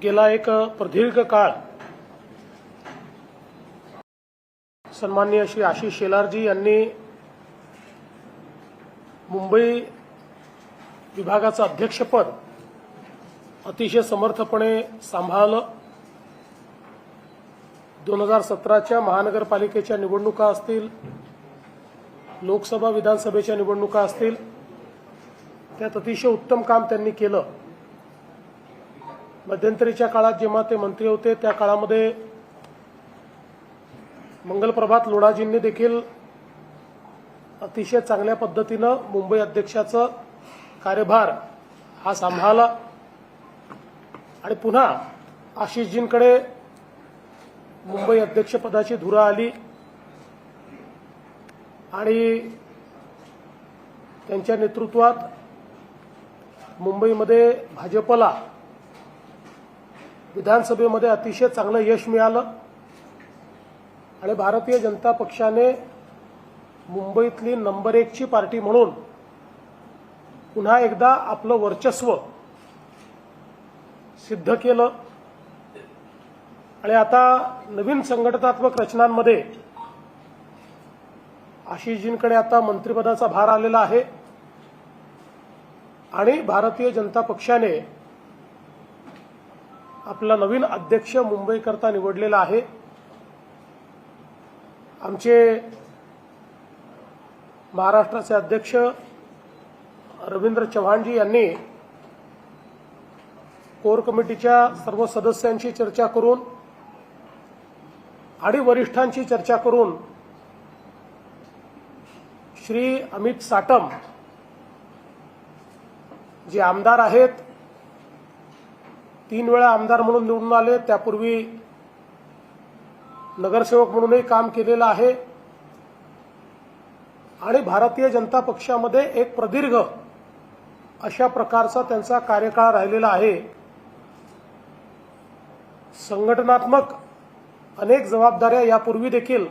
गेला एक प्रदीर्घ काळ. सन्माननीय श्री आशिष शेलारजी यांनी मुंबई विभागाचं अध्यक्षपद अतिशय समर्थपणे सांभाळलं. दोन हजार सतराच्या महानगरपालिकेच्या निवडणुका असतील लोकसभा विधानसभेच्या निवडणुका असतील त्यात अतिशय उत्तम काम त्यांनी केलं. मध्यंतरीच्या काळात जेव्हा ते मंत्री होते त्या काळामध्ये मंगलप्रभात लोढाजींनी देखील अतिशय चांगल्या पद्धतीनं मुंबई अध्यक्षाचं कार्यभार हा सांभाळला. आणि पुन्हा आशिषजींकडे मुंबई अध्यक्षपदाची धुरा आली. आणि त्यांच्या नेतृत्वात मुंबईमध्ये भाजपला विधानसभेमध्ये अतिशय चांगलं यश मिळालं. आणि भारतीय जनता पक्षाने मुंबईतली नंबर एकची पार्टी म्हणून पुन्हा एकदा आपलं वर्चस्व सिद्ध केलं. आणि आता नवीन संघटनात्मक रचनांमध्ये आशिषजींकडे आता मंत्रिपदाचा भार आलेला आहे. आणि भारतीय जनता पक्षाने आपला नवीन अध्यक्ष मुंबईकरता निवडलेला आहे. आमचे महाराष्ट्राचे अध्यक्ष रवींद्र चव्हाणजी यांनी कोर कमिटीच्या सर्व सदस्यांशी चर्चा करून आणि वरिष्ठांशी चर्चा करून श्री अमित साटम जे आमदार आहेत तीन वेळा आमदार म्हणून निवडून आले. त्यापूर्वी नगरसेवक म्हणूनही काम केलेलं आहे. आणि भारतीय जनता पक्षामध्ये एक प्रदीर्घ अशा प्रकारचा त्यांचा कार्यकाळ राहिलेला आहे. संघटनात्मक अनेक जबाबदाऱ्या यापूर्वी देखील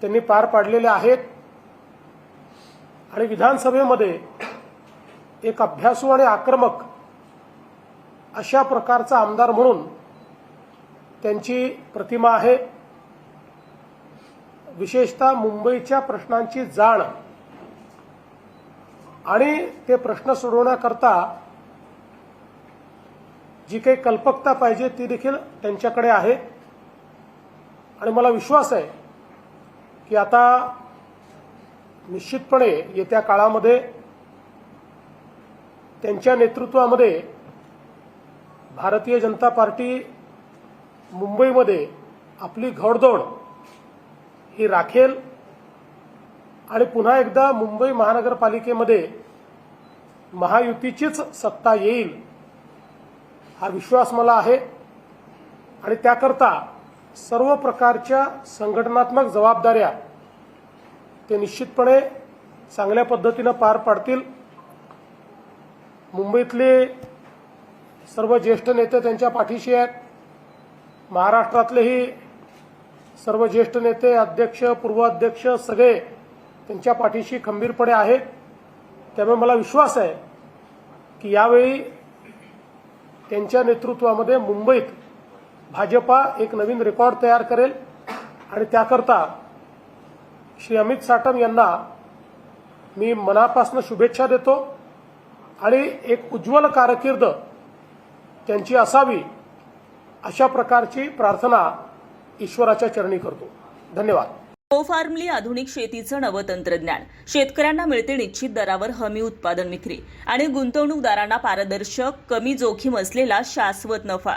त्यांनी पार पाडलेल्या आहेत. आणि विधानसभेमध्ये एक अभ्यासू आणि आक्रमक अशा प्रकारचा आमदार म्हणून त्यांची प्रतिमा आहे. विशेषतः मुंबईच्या प्रश्नांची जाण आणि ते प्रश्न सोडवण्याकरता जी काही कल्पकता पाहिजे ती देखील त्यांच्याकडे आहे. आणि मला विश्वास आहे की आता निश्चितपणे येत्या काळामध्ये त्यांच्या नेतृत्वामध्ये भारतीय जनता पार्टी मुंबईमध्ये आपली घोडदौड ही राखेल आणि पुन्हा एकदा मुंबई महानगरपालिकेमध्ये महायुतीचीच सत्ता येईल हा विश्वास मला आहे. आणि त्याकरता सर्व प्रकारच्या संघटनात्मक जबाबदाऱ्या ते निश्चितपणे चांगल्या पद्धतीनं पार पाडतील. मुंबईतले सर्व ज्येष्ठ नेते त्यांच्या पाठीशी आहेत. महाराष्ट्रातलेही सर्व ज्येष्ठ नेते अध्यक्ष पूर्वाध्यक्ष सगळे त्यांच्या पाठीशी खंबीरपणे आहेत. त्यामुळे मला विश्वास आहे की यावेळी त्यांच्या नेतृत्वामध्ये मुंबईत भाजपा एक नवीन रेकॉर्ड तयार करेल आणि त्याकरता श्री अमित साटम यांना मी मनापासून शुभेच्छा देतो. आणि एक उज्ज्वल कारकीर्द त्यांची असावी अशा प्रकारची प्रार्थना ईश्वराच्या चरणी करतो. धन्यवाद. कोफार्मली आधुनिक शेतीचं नवं तंत्रज्ञान. शेतकऱ्यांना मिळते निश्चित दरावर हमी उत्पादन विक्री आणि गुंतवणूकदारांना पारदर्शक कमी जोखीम असलेला शाश्वत नफा.